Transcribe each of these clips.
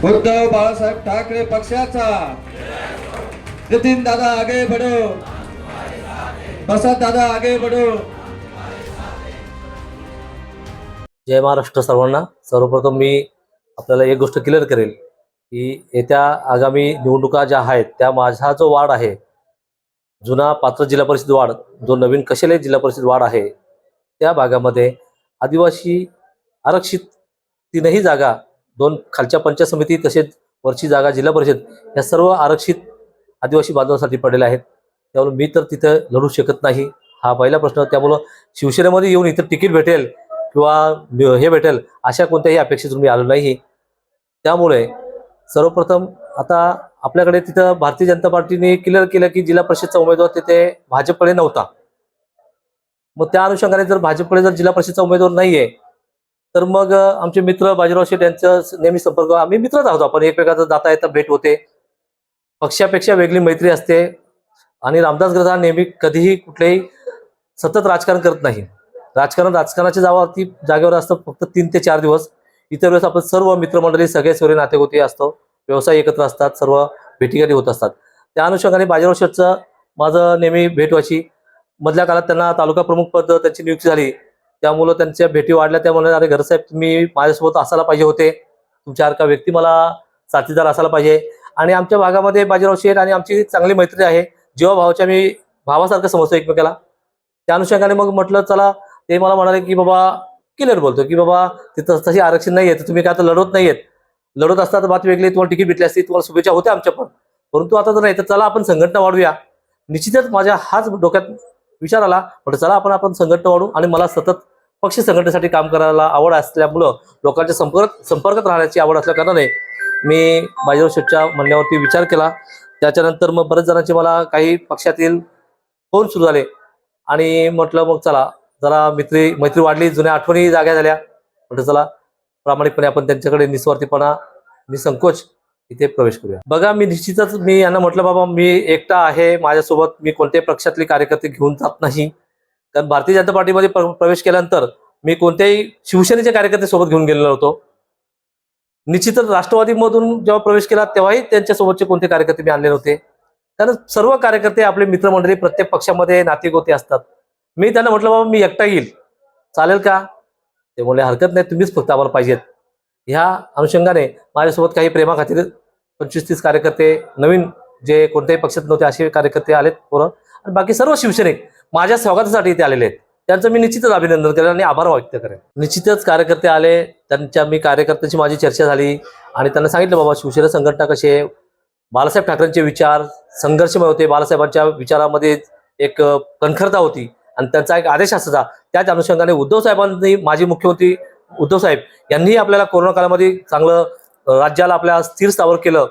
उद्धव बाळासाहेब ठाकरे पक्षाचा. नितीन दादा आगे बढो. प्रसाद दादा आगे बढो. जय महाराष्ट्र सर्वांना. सर्वप्रथम मी आपल्याला एक गोष्ट क्लिअर करेल की येत्या आगामी निवडणुका ज्या आहेत त्या माझा जो वार्ड आहे जुना पात्र जिल्हा परिषद वार्ड जो नवीन कशेले जिल्हा परिषद वार्ड आहे त्या भागामध्ये आदिवासी आरक्षित तीनही जागा दोन खालच्या पंचायत समिती तसेच वरची जागा जिल्हा परिषद या सर्व आरक्षित आदिवासी बांधवांसाठी पडलेल्या आहेत. त्यामुळे मी तर तिथं लढू शकत नाही. हा पहिला प्रश्न. त्यामुळं शिवसेनेमध्ये येऊन इथं तिकीट भेटेल किंवा हे भेटेल अशा कोणत्याही अपेक्षेतून मी आलो नाही. त्यामुळे सर्वप्रथम आता आपल्याकडे तिथं भारतीय जनता पार्टीने क्लिअर केलं की जिल्हा परिषदचा उमेदवार तिथे भाजपकडे नव्हता. मग त्या अनुषंगाने जर भाजपकडे जर जिल्हा परिषदचा उमेदवार नाहीये तर मग आमचे मित्र बाजीराव शेठ यांचं नेहमी संपर्क आम्ही मित्रच आहोत आपण एकमेकाचं जाता येता भेट होते. पक्षापेक्षा वेगळी मैत्री असते. आणि रामदास ग्रजा नेहमी कधीही कुठलेही सतत राजकारण करत नाही. राजकारण राजकारणाच्या जावावरती जागेवर असतं फक्त तीन ते चार दिवस. इतर वेळेस आपण सर्व मित्रमंडळी सगळे सगळे नातेगोती असतो. व्यवसाय एकत्र असतात सर्व भेटीगाठी होत असतात. त्या अनुषंगाने बाजीराव शेठचं माझं नेहमी भेट व्हायची मधल्या काळात त्यांना तालुका प्रमुख पद त्यांची नियुक्ती झाली. त्यामुळं त्यांच्या भेटी वाढल्या त्यामुळे अरे घरसाहेब तुम्ही माझ्यासोबत असायला पाहिजे होते. तुमच्यासारखा व्यक्ती मला साथीदार असायला पाहिजे. आणि आमच्या भागामध्ये बाजीराव शेठ आणि आमची चांगली मैत्री आहे. जेव्हा भावाच्या मी भावासारखं समजतो एकमेकाला त्या अनुषंगाने मग म्हटलं चला. ते मला म्हणाले की बाबा क्लिअर बोलतो की बाबा तिथं तशी आरक्षण नाही आहे तुम्ही काय आता लढवत आहेत लढत असता तर बात वेगळी तुम्हाला तिकीट भेटली असती तुम्हाला शुभेच्छा होत्या आमच्या पण. परंतु आता तर नाही तर चला आपण संघटना वाढूया. निश्चितच माझ्या हाच डोक्यात विचार आला म्हटलं चला आपण आपण संघटना वाढू आणि मला सतत पक्ष संघटनेसाठी काम करायला आवड असल्यामुळं लोकांच्या संपर्क संपर्कात राहण्याची आवड असल्याकारणाने मी बाजीराव शेठच्या म्हणण्यावरती विचार केला. त्याच्यानंतर मग बरेच जणांचे मला काही पक्षातील फोन सुरू झाले. आणि म्हटलं मग चला जरा मित्री मैत्री वाढली जुन्या आठवणी जाग्या झाल्या. म्हटलं चला प्रामाणिकपणे आपण त्यांच्याकडे निस्वार्थीपणा निसंकोच इथे प्रवेश करूया. बघा मी निश्चितच मी यांना म्हटलं बाबा मी एकटा आहे. माझ्यासोबत मी कोणत्याही पक्षातले कार्यकर्ते घेऊन जात नाही. कारण भारतीय जनता पार्टीमध्ये प्रवेश केल्यानंतर मी कोणत्याही शिवसेनेचे कार्यकर्ते सोबत घेऊन गेलेलो होतो निश्चितच राष्ट्रवादीमधून जेव्हा प्रवेश केला तेव्हाही त्यांच्यासोबतचे कोणते कार्यकर्ते मी आणले नव्हते. कारण सर्व कार्यकर्ते आपले मित्रमंडळी प्रत्येक पक्षामध्ये नातेगोते असतात. मी त्यांना म्हटलं बाबा मी एकटा येईल. चालेल का? ते म्हणले हरकत नाही तुम्हीच फक्त आम्हाला पाहिजेत. ह्या अनुषंगाने माझ्यासोबत काही प्रेमाखातीर पंचवीस तीस कार्यकर्ते नवीन जे कोणत्याही पक्षात नव्हते असे कार्यकर्ते आलेत पोरं. आणि बाकी सर्व शिवसैनिक माझ्या स्वागतासाठी इथे आलेले आहेत. त्यांचं मी निश्चितच अभिनंदन करेन आणि आभार व्यक्त करेन. निश्चितच कार्यकर्ते आले त्यांच्या मी कार्यकर्त्याची माझी चर्चा झाली आणि त्यांना सांगितलं बाबा शिवसेना संघटना कशी आहे? बाळासाहेब ठाकरेंचे विचार संघर्षमय होते. बाळासाहेबांच्या विचारामध्ये एक कणखरता होती आणि त्यांचा एक आदेश असायचा. त्याच अनुषंगाने उद्धव साहेबांनी माजी मुख्यमंत्री उद्धव साहेब यांनीही आपल्याला कोरोना काळामध्ये चांगलं राज्याला आपल्या स्थिर स्थावर केलं.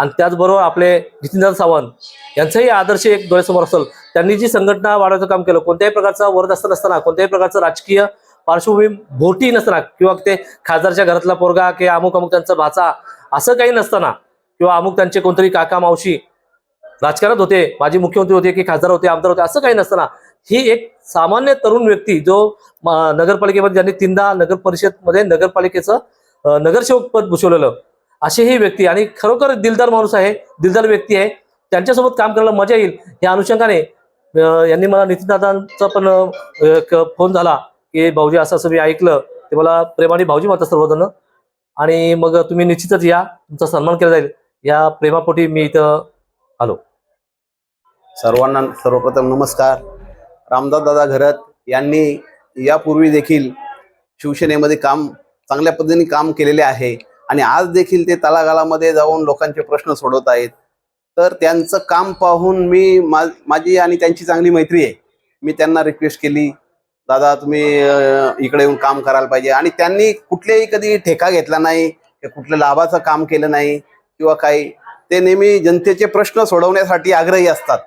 आणि त्याचबरोबर आपले नितीनदादा सावंत यांचाही आदर्श एक डोळ्यासमोर असेल. त्यांनी जी संघटना वाढवायचं काम केलं कोणत्याही प्रकारचा वरदस्त नसताना कोणत्याही प्रकारचं राजकीय पार्श्वभूमी भोटी नसताना किंवा ते खासदारच्या घरातला पोरगा किंवा अमुक अमुक त्यांचा भाचा असं काही नसताना किंवा अमुक त्यांचे कोणतरी काका मावशी राजकारणात होते माजी मुख्यमंत्री होते की खासदार होते आमदार होते असं काही नसताना ही एक सामान्य तरुण व्यक्ती जो नगरपालिकेमध्ये ज्यांनी तीनदा नगर परिषदमध्ये नगरपालिकेचं नगरसेवक पद भूषवलेलं अशी ही व्यक्ती आणि खरोखर दिलदार माणूस आहे दिलदार व्यक्ती आहे. त्यांच्यासोबत काम करायला मजा येईल. या अनुषंगाने यांनी मला नितीनदादांचा पण एक फोन झाला की भाऊजी असं असं मी ऐकलं. ते मला प्रेमाने भाऊजी म्हणतात सर्वजण. आणि मग तुम्ही निश्चितच या. तुमचा सन्मान केला जाईल. या प्रेमापोटी मी इथं आलो. सर्वांना सर्वप्रथम नमस्कार. रामदास दादा घरत यांनी यापूर्वी देखील शिवसेनेमध्ये काम चांगल्या पद्धतीने काम केलेले आहे. आणि आज देखील ते तलागालामध्ये जाऊन लोकांचे प्रश्न सोडवत आहेत. तर त्यांचं काम पाहून मी मा माझी आणि त्यांची चांगली मैत्री आहे. मी त्यांना रिक्वेस्ट केली दादा तुम्ही इकडे येऊन काम करायला पाहिजे. आणि त्यांनी कुठलेही कधी ठेका घेतला नाही कुठलं लाभाचं काम केलं नाही किंवा काही. ते नेहमी जनतेचे प्रश्न सोडवण्यासाठी आग्रही असतात.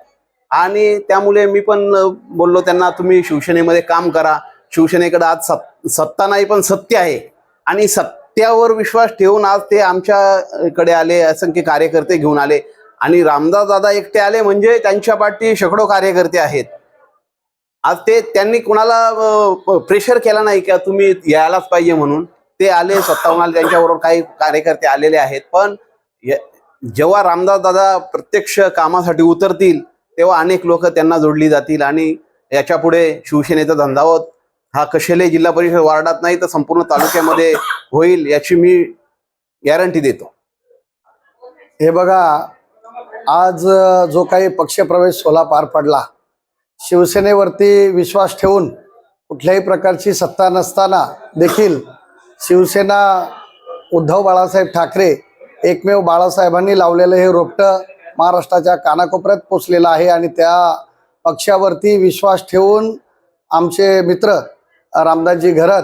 आणि त्यामुळे मी पण बोललो त्यांना तुम्ही शिवसेनेमध्ये काम करा. शिवसेनेकडे आज सत सत्ता नाही पण सत्य आहे. आणि सत् त्यावर विश्वास ठेवून आज ते आमच्याकडे आले असंख्य कार्यकर्ते घेऊन आले. आणि रामदास दादा एकटे आले म्हणजे त्यांच्या पाठी शेकडो कार्यकर्ते आहेत. आज ते त्यांनी कुणाला प्रेशर केला नाही का तुम्ही यायलाच पाहिजे म्हणून? ते आले स्वतःहून त्यांच्याबरोबर काही कार्यकर्ते आलेले आहेत. पण य- जेव्हा रामदास दादा प्रत्यक्ष कामासाठी उतरतील तेव्हा अनेक लोक त्यांना जोडली जातील आणि याच्यापुढे शिवसेनेचा धंदावत हा कशेले जिल्हा परिषद वार्डात नाही तर संपूर्ण तालुक्यामध्ये होईल याची मी गॅरंटी देतो. हे बघा आज जो काही पक्षप्रवेश सोला पार पडला शिवसेनेवरती विश्वास ठेवून कुठल्याही प्रकारची सत्ता नसताना देखील शिवसेना उद्धव बाळासाहेब ठाकरे एकमेव बाळासाहेबांनी लावलेलं हे रोपटं महाराष्ट्राच्या कानाकोपऱ्यात पोचलेलं आहे आणि त्या पक्षावरती विश्वास ठेवून आमचे मित्र रामदासजी घरत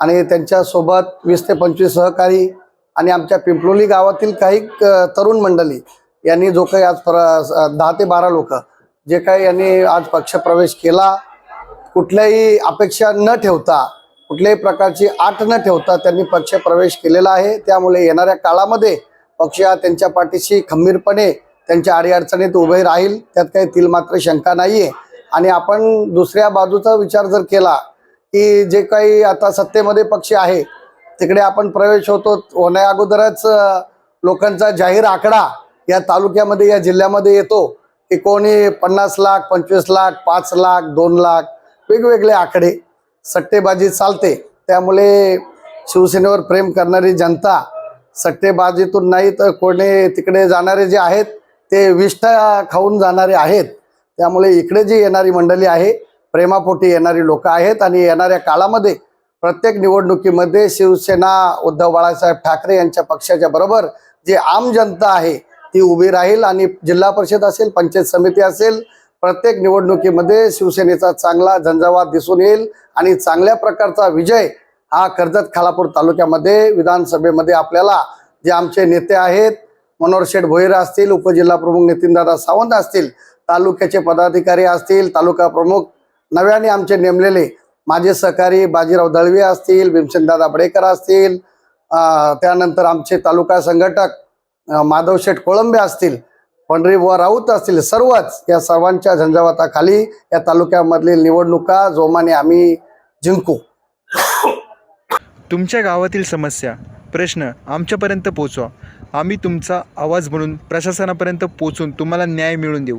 आणि त्यांच्यासोबत वीस ते पंचवीस सहकारी आणि आमच्या पिंपलोली गावातील काही तरुण मंडळी यांनी जो काही आज पर दहा ते बारा लोक जे काही यांनी आज पक्षप्रवेश केला कुठल्याही अपेक्षा न ठेवता कुठल्याही प्रकारची आट न ठेवता त्यांनी पक्षप्रवेश केलेला आहे. त्यामुळे येणाऱ्या काळामध्ये पक्ष हा त्यांच्या पाठीशी खंबीरपणे त्यांच्या अडीअडचणीत उभे राहील. त्यात काही तिल मात्र शंका नाहीये. आणि आपण दुसऱ्या बाजूचा विचार जर केला की जे काही आता सत्तेमध्ये पक्ष आहे तिकडे आपण प्रवेश होतो. होण्या अगोदरच लोकांचा जाहीर आकडा या तालुक्यामध्ये या जिल्ह्यामध्ये येतो की कोणी पन्नास लाख पंचवीस लाख पाच लाख दोन लाख वेगवेगळे आकडे सट्टेबाजी चालते. त्यामुळे शिवसेनेवर प्रेम करणारी जनता सट्टेबाजीतून नाही तर कोणी तिकडे जाणारे जे आहेत ते विष्ठा खाऊन जाणारे आहेत. त्यामुळे इकडे जी येणारी मंडळी आहे प्रेमापोटी येणारी लोक आहेत आणि येणाऱ्या काळामध्ये प्रत्येक निवडणुकीमध्ये शिवसेना उद्धव बाळासाहेब ठाकरे यांच्या पक्षाच्या बरोबर जी आम जनता आहे ती उभी राहील आणि जिल्हा परिषद असेल पंचायत समिती असेल प्रत्येक निवडणुकीमध्ये शिवसेनेचा चांगला झंझावात दिसून येईल आणि चांगल्या प्रकारचा विजय हा कर्जत खालापूर तालुक्यामध्ये विधानसभेमध्ये आपल्याला जे आमचे नेते आहेत मनोहर शेठ भोईरा असतील उपजिल्हा प्रमुख नितीनदादा सावंत असतील तालुक्याचे पदाधिकारी असतील तालुका प्रमुख नव्याने आमचे नेमलेले माझे सहकारी बाजीराव दळवे असतील भीमसेनदादा बडेकर असतील त्यानंतर आमचे तालुका संघटक माधव शेठ कोळंबे असतील पंढरीबुवा राऊत असतील सर्वच या सर्वांच्या झंझावाताखाली या तालुक्यामधील निवडणुका जोमाने आम्ही जिंकू. तुमच्या गावातील समस्या प्रश्न आमच्यापर्यंत पोचवा. आम्ही तुमचा आवाज म्हणून प्रशासनापर्यंत पोचून तुम्हाला न्याय मिळवून देऊ.